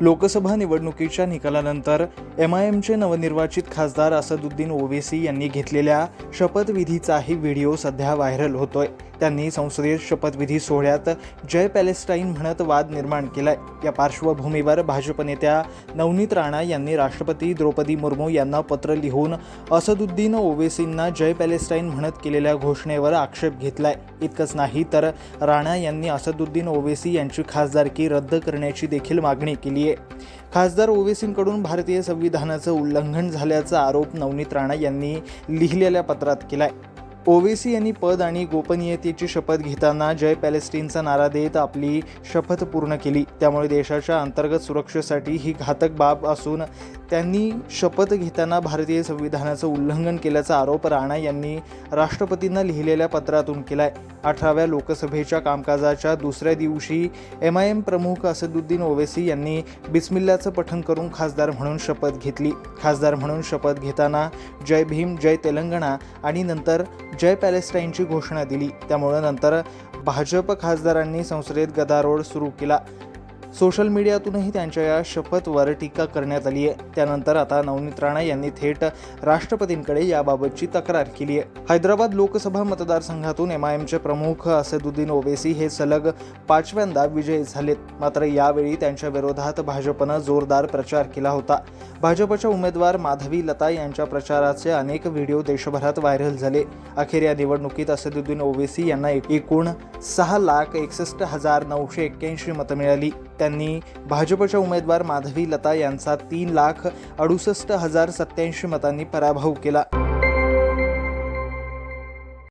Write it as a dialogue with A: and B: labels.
A: लोकसभा निवडणुकीच्या निकालानंतर M I एमचे नवनिर्वाचित खासदार असदुद्दीन ओवेसी यांनी घेतलेल्या शपथविधीचाही व्हिडिओ सध्या व्हायरल होतोय. त्यांनी संसदेत शपथविधी सोहळ्यात जय पॅलेस्टाईन म्हणत वाद निर्माण केलाय. या पार्श्वभूमीवर भाजप नेत्या नवनीत राणा यांनी राष्ट्रपती द्रौपदी मुर्मू यांना पत्र लिहून असदुद्दीन ओवेसींना जय पॅलेस्टाईन म्हणत केलेल्या घोषणेवर आक्षेप घेतलाय. इतकंच नाही तर राणा यांनी असदुद्दीन ओवेसी यांची खासदारकी रद्द करण्याची देखील मागणी केली आहे. खासदार ओवेसींकडून भारतीय संविधानाचं उल्लंघन झाल्याचा आरोप नवनीत राणा यांनी लिहिलेल्या पत्रात केलाय. ओवेसी यांनी पद आणि गोपनीयतेची शपथ घेताना जय पॅलेस्टीनचा नारा देत आपली शपथ पूर्ण केली. त्यामुळे देशाच्या अंतर्गत सुरक्षेसाठी ही घातक बाब असून त्यांनी शपथ घेताना भारतीय संविधानाचं उल्लंघन केल्याचा आरोप राणा यांनी राष्ट्रपतींना लिहिलेल्या पत्रातून केलाय. अठराव्या लोकसभेच्या कामकाजाच्या दुसऱ्या दिवशी एम आय एम प्रमुख असदुद्दीन ओवेसी यांनी बिस्मिल्लाचं पठण करून खासदार म्हणून शपथ घेतली. खासदार म्हणून शपथ घेताना जय भीम जय तेलंगणा आणि नंतर जय पॅलेस्टाईनची घोषणा दिली. त्यामुळं नंतर भाजप खासदारांनी संसदेत गदारोळ सुरू केला. सोशल मीडियातूनही त्यांच्या या शपथवर टीका करण्यात आली आहे. त्यानंतर आता नवनीत राणा यांनी थेट राष्ट्रपतींकडे याबाबतची तक्रार केली आहे. हैदराबाद लोकसभा मतदारसंघातून एम आय एमचे प्रमुख असदुद्दीन ओवेसी हे सलग पाचव्यांदा विजयी झालेत. मात्र यावेळी त्यांच्या विरोधात भाजपनं जोरदार प्रचार केला होता. भाजपच्या उमेदवार माधवी लता यांच्या प्रचाराचे अनेक व्हिडिओ देशभरात व्हायरल झाले. अखेर या निवडणुकीत असदुद्दीन ओवेसी यांना एकूण सहा लाख एकसष्ट हजार नऊशे एक्क्याऐंशी मतं मिळाली. त्यांनी भाजपच्या उमेदवार माधवी लता यांचा तीन लाख अडुसष्ट हजार सत्याऐंशी मतांनी पराभव केला.